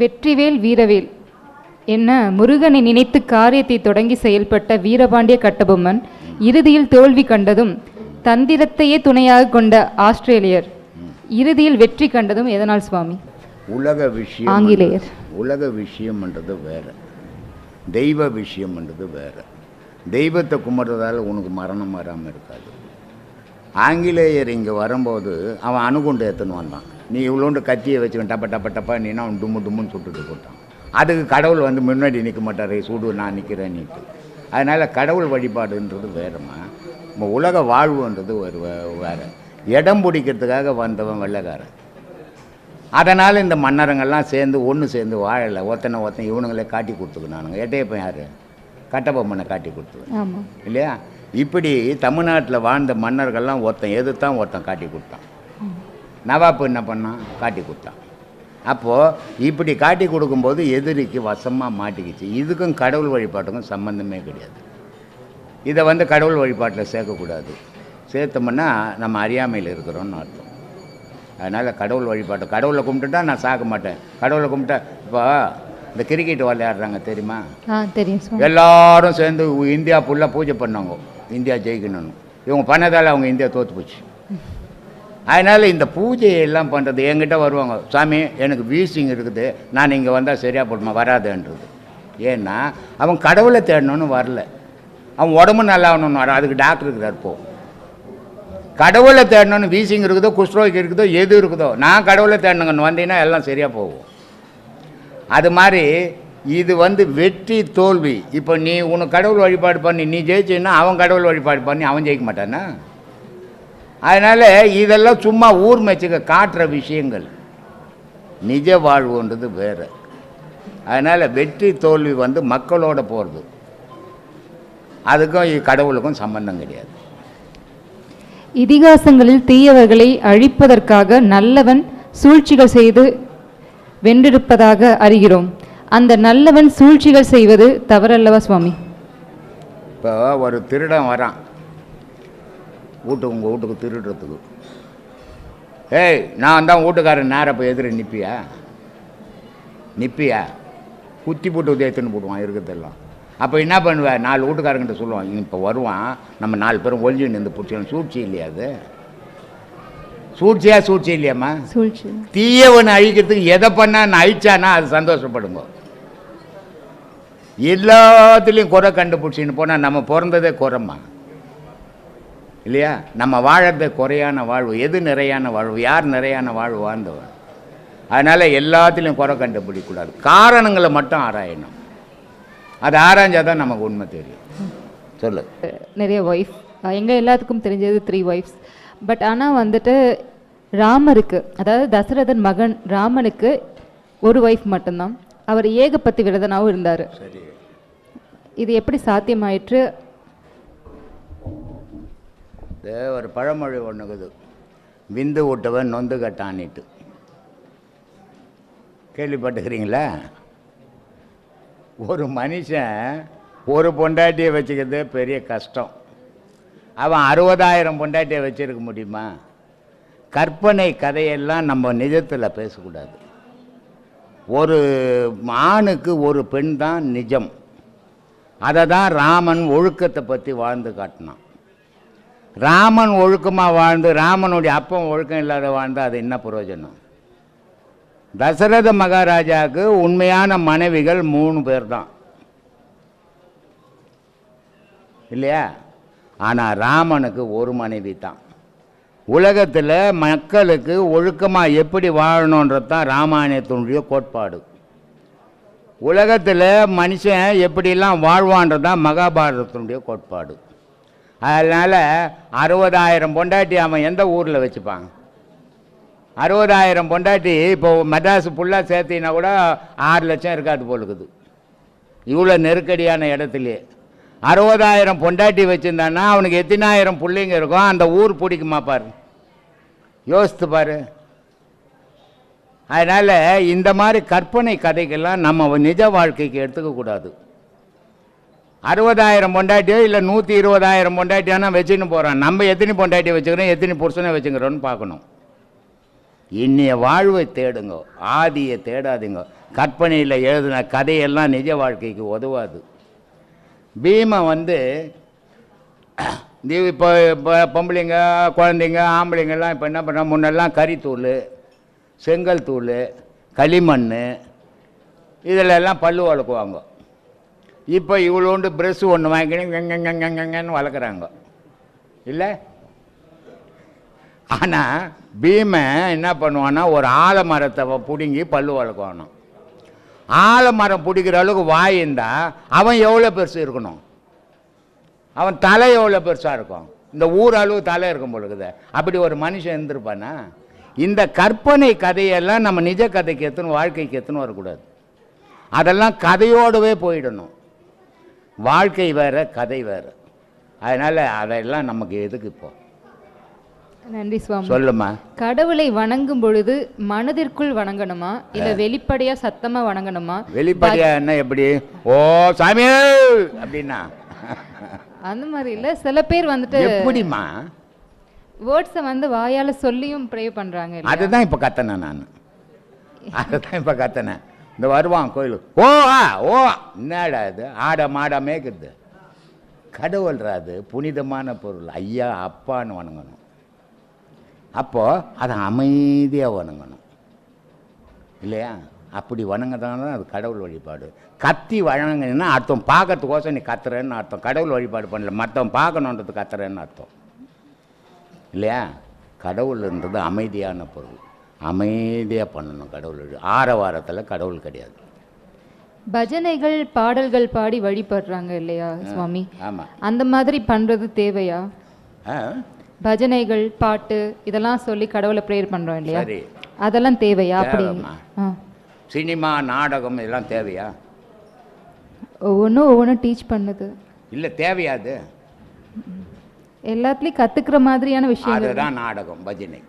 வெற்றிவேல் வீரவேல். என்ன முருகனை நினைத்து காரியத்தை தொடங்கி செயல்பட்ட வீரபாண்டிய கட்டபொம்மன் இறுதியில் தோல்வி கண்டதும் தந்திரத்தையே துணையாக கொண்ட ஆஸ்திரேலியர் இறுதியில் வெற்றி கண்டதும் எதனால் சுவாமி? உலக விஷயம் ஆங்கிலேயர். உலக விஷயம்ன்றது வேற. தெய்வ விஷயம்ன்றது வேற. தெய்வத்தை கும்பிட்றதால உனக்கு மரணம் வராமல் இருக்காது. ஆங்கிலேயர் இங்கே வரும்போது அவன் அணுகுண்டு எடுத்துன்னு வந்தான். நீ இவ்வளோண்டு கத்தியை வச்சுக்கணும் டப்ப டப்ப டப்பா நீனா அவன் டும்மு டும்முன்னு சுட்டுட்டு போட்டான். அதுக்கு கடவுள் வந்து முன்னாடி நிற்க மாட்டார். சுடு நான் நிற்கிறேன் நீட்டு அதனால் கடவுள் வழிபாடுன்றது வேறம்மா. நம்ம உலக வாழ்வுன்றது ஒரு வேற. இடம் பிடிக்கிறதுக்காக வந்தவன் வெள்ளைக்காரன். அதனால் இந்த மன்னரங்கள்லாம் சேர்ந்து ஒன்று சேர்ந்து வாழலை. ஒத்தனை ஒத்தனை இவனுங்களே காட்டி கொடுத்துக்கினானுங்க. எட்டையப்பன் யார்? கட்டபொம்மனை காட்டி கொடுத்துது. ஆமாம் இல்லையா? இப்படி தமிழ்நாட்டில் வாழ்ந்த மன்னர்கள்லாம் ஒருத்தன் எதிர்த்தான் ஒருத்தன் காட்டி கொடுத்தான். நவாப்பு என்ன பண்ணான் காட்டி கொடுத்தான் அப்போது இப்படி காட்டி கொடுக்கும்போது எதிரிக்கு வசமாக மாட்டிக்கிச்சு. இதுக்கும் கடவுள் வழிபாட்டுக்கும் சம்மந்தமே கிடையாது. இதை வந்து கடவுள் வழிபாட்டில் சேர்க்கக்கூடாது. சேர்த்தோம்னா நம்ம அறியாமையில் இருக்கிறோம்னு அர்த்தம். அதனால் கடவுள் வழிபாட்டு கடவுளை கும்பிட்டுட்டா நான் சாக மாட்டேன். கடவுளை கும்பிட்டா இப்போ இந்த கிரிக்கெட் விளையாடுறாங்க தெரியுமா? தெரியும் எல்லாரும் சேர்ந்து இந்தியா ஃபுல்லாக பூஜை பண்ணாங்க. இந்தியா ஜெயிக்கணும்னு. இவங்க பண்ணதால் அவங்க இந்தியா தோற்று போச்சு. அதனால் இந்த பூஜையெல்லாம் பண்ணுறது என்கிட்ட வருவாங்க சாமி எனக்கு வீசிங் இருக்குது. நான் இங்கே வந்தால் சரியாக போடுமா வராதுன்றது. ஏன்னா அவன் கடவுளை தேடணும்னு வரல. அவன் உடம்பு நல்லாகணும்னு வர அதுக்கு டாக்டர் இருக்கிறார் போ. கடவுளை தேடணும்னு வீசிங் இருக்குதோ குஷ்ரோகி இருக்குதோ எது இருக்குதோ நான் கடவுளை தேடணுங்கன்னு வந்தீங்கன்னா எல்லாம் சரியாக போகும். அது மாதிரி இது வந்து வெற்றி தோல்வி. இப்போ நீ உனக்கு கடவுள் வழிபாடு பண்ணி நீ ஜெயிச்சின்னா அவன் கடவுள் வழிபாடு பண்ணி அவன் ஜெயிக்க மாட்டானா? அதனால் இதெல்லாம் சும்மா ஊர் மெச்சுக்க காட்டுற விஷயங்கள். நிஜ வாழ்வுன்றது வேறு. அதனால் வெற்றி தோல்வி வந்து மக்களோட போகிறது அதுக்கும் கடவுளுக்கும் சம்பந்தம் கிடையாது. இதிகாசங்களில் தீயவர்களை அழிப்பதற்காக நல்லவன் சூழ்ச்சிகள் செய்து வென்றிருப்பதாக அறிகிறோம். அந்த நல்லவன் சூழ்ச்சிகள் செய்வது தவறல்லவா சுவாமி? இப்போ ஒரு திருடன் வரான். வீட்டுக்கு உங்கள் வீட்டுக்கு திருடுறதுக்கு. ஏய் நான் தான் வீட்டுக்காரன் நேரம் இப்போ எதிர நிற்பியா நிற்பியா குத்தி போட்டு உதயத்துன்னு போடுவான் இருக்கிறதெல்லாம். அப்போ என்ன பண்ணுவேன் நாலு வீட்டுக்காரங்கிட்ட சொல்லுவான் இப்போ வருவான் நம்ம நாலு பேரும் ஒழிஞ்சு நின்று பிடிச்சோம் சூழ்ச்சி இல்லையா அது? சூழ்ச்சியா சூழ்ச்சி இல்லையாம்மா? சூழ்ச்சி. தீயவனை அழிக்கிறதுக்கு எதை பண்ணா நான் அழிச்சானா அது சந்தோஷப்படுங்க. எல்லாத்துலேயும் குறை கண்டுபிடிச்சின்னு போனால் நம்ம பிறந்ததே குறைம்மா. இல்லையா? நம்ம வாழறது குறையான வாழ்வு எது நிறையான வாழ்வு யார் நிறையான வாழ்வு வாழ்ந்தவன் அதனால் எல்லாத்துலேயும் குறை கண்டுபிடிக்கக்கூடாது. காரணங்களை மட்டும் ஆராயணும். அது ஆராய்ஞ்சாதான் தான் நமக்கு உண்மை தெரியும். சொல்லு. நிறைய ஒய்ஃப் எங்கள் எல்லாத்துக்கும் தெரிஞ்சது த்ரீ ஒய்ஃப்ஸ் பட் ஆனால் வந்துட்டு ராமருக்கு அதாவது தசரதன் மகன் ராமனுக்கு ஒரு ஒய்ஃப் மட்டும்தான். அவர் ஏகப்பத்தி விரதனாகவும் இருந்தார். இது எப்படி சாத்தியமாயிற்று? இது ஒரு பழமொழி ஒன்றுக்குது விந்து விட்டவன் நொந்து கட்டானிட்டு. கேள்விப்பட்டுக்கிறீங்களா? ஒரு மனுஷன் ஒரு பொண்டாட்டியை வச்சுக்கிறது பெரிய கஷ்டம். அவன் அறுபதாயிரம் பொண்டாட்டியை வச்சுருக்க முடியுமா? கற்பனை கதையெல்லாம் நம்ம நிஜத்தில் பேசக்கூடாது. ஒரு ஆணுக்கு ஒரு பெண் தான் நிஜம். அதை தான் ராமன் ஒழுக்கத்தை பற்றி வாழ்ந்து காட்டினான். ராமன் ஒழுக்கமாக வாழ்ந்து ராமனுடைய அப்பம் ஒழுக்கம் இல்லாத வாழ்ந்தால் அது என்ன பிரயோஜனம் தசரத மகாராஜாவுக்கு உண்மையான மனைவிகள் மூணு பேர் தான் இல்லையா? ஆனால் ராமனுக்கு ஒரு மனைவி தான் உலகத்தில் மக்களுக்கு ஒழுக்கமாக எப்படி வாழணுன்றது தான் ராமாயணத்தினுடைய கோட்பாடு. உலகத்தில் மனுஷன் எப்படிலாம் வாழ்வான்றது தான் மகாபாரதத்தினுடைய கோட்பாடு. அதனால் அறுபதாயிரம் பொண்டாட்டி அவன் எந்த ஊரில் வச்சுப்பான்? அறுபதாயிரம் பொண்டாட்டி இப்போ மெட்ராஸ் ஃபுல்லாக சேர்த்தினா கூட ஆறு லட்சம் இருக்காது போலுக்குது இவ்வளோ நெருக்கடியான இடத்துலையே அறுபதாயிரம் பொண்டாட்டி வச்சுருந்தான்னா அவனுக்கு எத்தனாயிரம் பிள்ளைங்க இருக்கும். அந்த ஊர் பிடிக்குமா பாரு? யோசித்து பாரு. அதனால் இந்த மாதிரி கற்பனை கதைகள்லாம் நம்ம நிஜ வாழ்க்கைக்கு எடுத்துக்கக்கூடாது அறுபதாயிரம் பொண்டாட்டியோ இல்லை நூற்றி இருபதாயிரம் பொண்டாட்டியானா வச்சுன்னு போகிறான் நம்ம எத்தனை பொண்டாட்டியை வச்சுக்கிறோம் எத்தனை புருஷனை வச்சுக்கிறோன்னு பார்க்கணும். இன்னைய வாழ்வை தேடுங்க ஆதியை தேடாதீங்க. கற்பனையில் எழுதின கதையெல்லாம் நிஜ வாழ்க்கைக்கு உதவாது. பீமை வந்து இப்போ இப்போ பொம்பளைங்க குழந்தைங்க ஆம்பளைங்கெல்லாம் இப்போ என்ன பண்ண முன்னெல்லாம் கறித்தூள் செங்கல் தூள் களிமண் இதில் எல்லாம் பல்லு வளர்க்குவாங்க. இப்போ இவ்வளோண்டு ப்ரெஷ் ஒன்று வாங்கிக்கணும் வளர்க்குறாங்க இல்லை? ஆனால் பீமன் என்ன பண்ணுவான்னா ஒரு ஆலமரத்தை பிடுங்கி பல்லு வளர்க்கணும் ஆலமரம் பிடிக்கிற அளவுக்கு வாய் இருந்தால் அவன் எவ்வளோ பெருசு இருக்கணும்? அவன் தலை எவ்வளோ பெருசாக இருக்கும்? இந்த ஊர் அளவு தலை இருக்கும் பொழுது அப்படி ஒரு மனுஷன் இருந்திருப்பானா? இந்த கற்பனை கதையெல்லாம் நம்ம நிஜ கதைக்கு எத்தனும் வாழ்க்கைக்கு எத்தனும் வரக்கூடாது. அதெல்லாம் கதையோடவே போயிடணும். வாழ்க்கை வேற கதை வேற. அதனால் அதெல்லாம் நமக்கு எதுக்கு இப்போ? நன்றி சுவாமி. சொல்லுமா கடவுளை வணங்கும் பொழுது மனதிற்குள் வணங்கணுமா? இல்ல வெளிப்படையா சத்தமா வணங்கணுமா? வெளிப்படையா என்ன எப்படி? ஓ சாமி! அப்படின்னா. அந்த மாதிரி இல்ல. சில பேர் வந்துட்டு எப்படிம்மா? வேர்ட்ஸை வந்து வாயால சொல்லியும் ப்ரே பண்றாங்க இல்லையா? அதுதான் இப்போ கத்தனேன் நான். அதுதான் இப்போ கத்தனேன். இந்த வருவான் கோயிலுக்கு ஓ ஆ ஓ என்னடா இது? ஆட மாடா மேய்க்குது கடவுள்ரா அது புனிதமான பொருள். ஐயா அப்பான்னு வணங்கணும். அப்போது அதை அமைதியாக வணங்கணும். இல்லையா? அப்படி வணங்கதான அது கடவுள் வழிபாடு. கத்தி வணங்கினா அர்த்தம். பார்க்கறதுக்கோசம் நீ கத்துறேன்னு அர்த்தம். கடவுள் வழிபாடு பண்ணல. மற்றவன் பார்க்கணுன்றது கத்துறேன்னு அர்த்தம். இல்லையா? கடவுள்ன்றது அமைதியான பொருள். அமைதியாக பண்ணணும் கடவுள். ஆரவாரத்தில் கடவுள் கிடையாது. பஜனைகள் பாடல்கள் பாடி வழிபடுறாங்க இல்லையா சுவாமி? ஆமாம் அந்த மாதிரி பண்றது தேவையா? பஜனைகள் பாட்டு இதெல்லாம் சொல்லி கடவுளை ப்ரேயர் பண்றோம் இல்லையா? சரி. அதெல்லாம் தேவையா அப்படி? தேவைம்மா. ஆ. சினிமா நாடகம் இதெல்லாம் தேவையா? ஒவ்வொன்றும் ஒவ்வொன்றும் டீச் பண்ணுது. இல்லை தேவையாது. எல்லாத்துலயும் கத்துக்கிற மாதிரியான விஷயங்கள். அதுதான் நாடகம் பஜனை.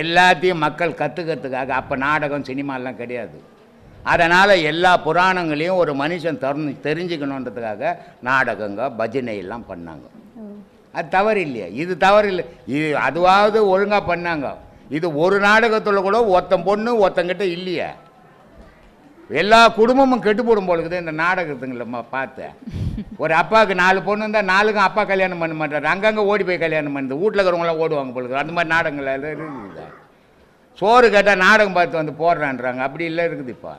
எல்லாத்தையும் மக்கள் கற்றுக்கிறதுக்காக அப்போ நாடகம் சினிமாலாம் கிடையாது. அதனால் எல்லா புராணங்களையும் ஒரு மனுஷன் தெரிஞ்சு தெரிஞ்சுக்கணுன்றதுக்காக நாடகங்க பஜனை எல்லாம் பண்ணாங்க அது தவறு இல்லையா இது தவறு இல்லை இது அதுவாவது ஒழுங்காக பண்ணாங்க. இது ஒரு நாடகத்தில் கூட ஒருத்தன் பொண்ணு ஒருத்தங்கிட்ட இல்லையே. எல்லா குடும்பமும் கெட்டு போடும் போலுக்குது இந்த நாடகத்துங்களம்மா பார்த்தேன் ஒரு அப்பாவுக்கு நாலு பொண்ணு இருந்தால் நாலுக்கும் அப்பா கல்யாணம் பண்ண மாட்டார். அங்கங்கே ஓடி போய் கல்யாணம் பண்ணுது. வீட்டில் இருக்கிறவங்களாம் ஓடுவாங்க போலுக்கு அந்த மாதிரி நாடகங்கள் எல்லாம் இருக்குது. சோறு கேட்டால் நாடகம் பார்த்து வந்து போடுறான்றாங்க. அப்படி இல்லை இருக்குது இப்போ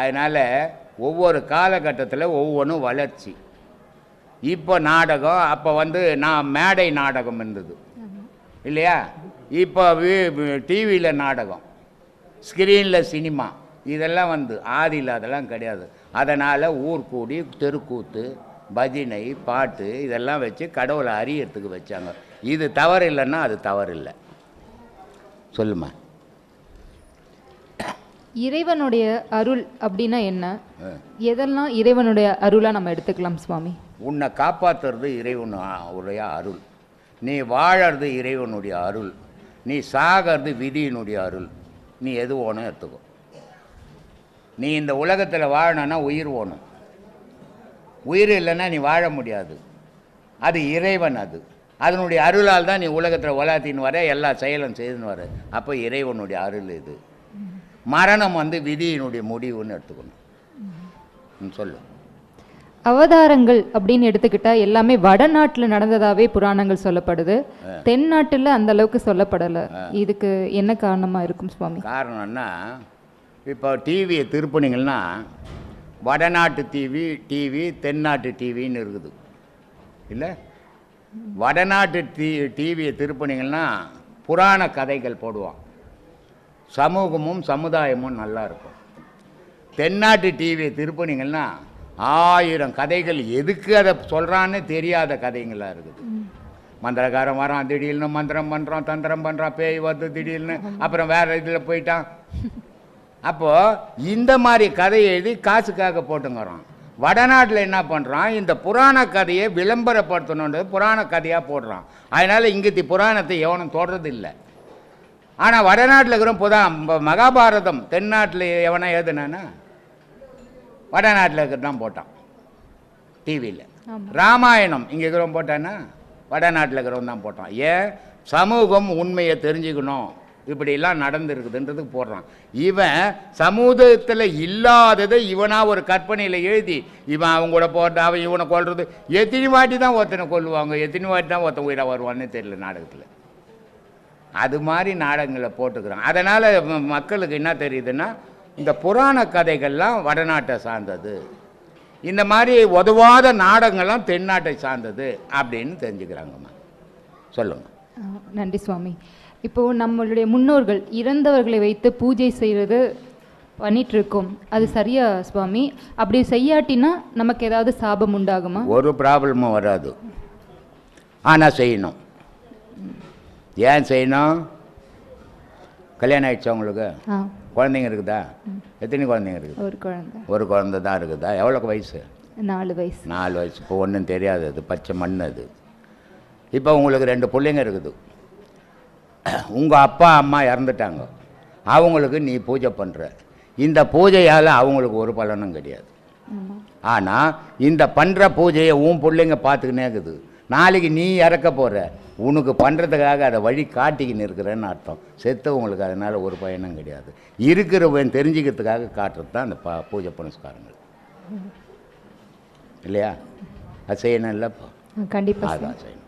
அதனால் ஒவ்வொரு காலகட்டத்தில் ஒவ்வொன்றும் வளர்ச்சி. இப்போ நாடகம் அப்போ வந்து நான் மேடை நாடகம் இருந்தது. இல்லையா? இப்போ டிவியில் நாடகம். ஸ்க்ரீனில் சினிமா. இதெல்லாம் வந்து ஆதியில் அதெல்லாம் கிடையாது. அதனால் ஊர் கூடி தெருக்கூத்து பஜனை பாட்டு இதெல்லாம் வச்சு கடவுளை அறியறதுக்கு வச்சாங்க. இது தவறு இல்லைன்னா அது தவறு இல்லை. சொல்லுமா? இறைவனுடைய அருள் அப்படின்னா என்ன. எதெல்லாம் இறைவனுடைய அருளா நம்ம எடுத்துக்கலாம் சுவாமி? உன்னை காப்பாற்றுறது இறைவன் உடைய அருள். நீ வாழறது இறைவனுடைய அருள். நீ சாகிறது விதியினுடைய அருள். நீ எது வேணும் எடுத்துக்கோ. நீ இந்த உலகத்தில் வாழணும்னா உயிர் வேணும் உயிர் இல்லைன்னா நீ வாழ முடியாது. அது இறைவன் அது. அதனுடைய அருளால் தான் நீ உலகத்தில் உலாத்தின்னு வர எல்லா செயலும் செய்துன்னு வர. அப்போ இறைவனுடைய அருள் இது. மரணம் வந்து விதியினுடைய முடிவுன்னு எடுத்துக்கணும். சொல்லு. அவதாரங்கள் அப்படின்னு எடுத்துக்கிட்டா எல்லாமே வடநாட்டுல நடந்ததாவே புராணங்கள் சொல்லப்படுது. தென்னாட்டுல அந்த அளவுக்கு சொல்லப்படல. இதுக்கு என்ன காரணமா இருக்கும் சுவாமி? காரணம்னா இப்போ டிவியை திருப்பினீங்கன்னா வடநாட்டு டிவி டிவி தென்னாட்டு டிவின்னு இருக்குது. இல்லை? வடநாட்டு டி டிவியை திருப்பினீங்கன்னா புராண கதைகள் போடுவான். சமூகமும் சமுதாயமும் நல்லா இருக்கும். தென்னாட்டு டிவியை திருப்பினீங்கன்னா ஆயிரம் கதைகள் எதுக்கு அதை சொல்கிறான்னு தெரியாத கதைங்களாக இருக்குது. மந்திரக்காரன் வரான் திடீர்னு மந்திரம் பண்ணுறான் தந்திரம் பண்ணுறான் பேய் வந்து திடீர்னு அப்புறம் வேறு இதில் போயிட்டான். அப்போது இந்த மாதிரி கதையை எழுதி காசுக்காக போட்டுங்கிறான் வடநாட்டில் என்ன பண்ணுறான் இந்த புராண கதையை விளம்பரப்படுத்தணுன்றது புராண கதையாக போடுறான் அதனால் இங்கத்தி புராணத்தை எவனும் தொடறது இல்லை ஆனால் வடநாட்டில் இருக்கிற புதா மகாபாரதம் தென்னாட்டில் எவனா எழுதுனானா? வடநாட்டில் இருக்கிறது தான் போட்டான். டிவியில். ராமாயணம் இங்கே இருக்கிறவன் போட்டானா? வடநாட்டில் இருக்கிறவன் தான் போட்டான். ஏன்? சமூகம் உண்மையை தெரிஞ்சுக்கணும். இப்படிலாம் நடந்திருக்குதுன்றதுக்கு போடுறான். இவன் சமூகத்தில் இல்லாததை இவனாக ஒரு கற்பனையில் எழுதி இவன் அவங்க கூட போட்டு அவன் இவனை கொள்வது எத்தனை வாட்டி தான் ஒருத்தனை கொள்ளுவாங்க எத்தனை வாட்டி தான் ஒருத்தன் உயிராக வருவான்னு தெரியல நாடகத்தில். அது மாதிரி நாடகங்களை போட்டுக்கிறான். அதனால் மக்களுக்கு என்ன தெரியுதுன்னா இந்த புராண கதைகள்லாம் வடநாட்டை சார்ந்தது. இந்த மாதிரி உதவாத நாடகங்கள்லாம் தென்னாட்டை சார்ந்தது அப்படின்னு தெரிஞ்சுக்கிறாங்கம்மா. சொல்லுங்க. நன்றி சுவாமி. இப்போ நம்மளுடைய முன்னோர்கள் இறந்தவர்களை வைத்து பூஜை செய்கிறது பண்ணிட்டு இருக்கோம் அது சரியா சுவாமி? அப்படி செய்யாட்டினா நமக்கு ஏதாவது சாபம் உண்டாகுமா? ஒரு ப்ராப்ளமும் வராது. ஆனால் செய்யணும். ஏன் செய்யணும்? கல்யாணம் ஆயிடுச்சா உங்களுக்கு? குழந்தைங்க இருக்குதா? எத்தனை குழந்தைங்க இருக்குது ஒரு குழந்தை. ஒரு குழந்தை தான் இருக்குதா? எவ்வளோ வயசு? நாலு வயசு. நாலு வயசு. இப்போ ஒன்றும் தெரியாது. அது பச்சை மண் அது. இப்போ உங்களுக்கு ரெண்டு பிள்ளைங்க இருக்குது. உங்கள் அப்பா அம்மா இறந்துட்டாங்க. அவங்களுக்கு நீ பூஜை பண்ணுற இந்த பூஜையால் அவங்களுக்கு ஒரு பலனும் கிடையாது. ஆனால் இந்த பண்ணுற பூஜையை உன் பிள்ளைங்க பார்த்துக்கினே இருக்குது. நாளைக்கு நீ இறக்க போகிற உனக்கு பண்ணுறதுக்காக அதை வழி காட்டிக்கின்னு இருக்கிறேன்னு அர்த்தம். செத்தவங்களுக்கு அதனால் ஒரு பயனும் கிடையாது. இருக்கிறவன் தெரிஞ்சுக்கிறதுக்காக காட்டுறது தான் அந்த பா பூஜை புனஸ்காரங்கள். இல்லையா? அது செய்யணும் இல்லைப்பா. கண்டிப்பாக அதான் செய்யணும்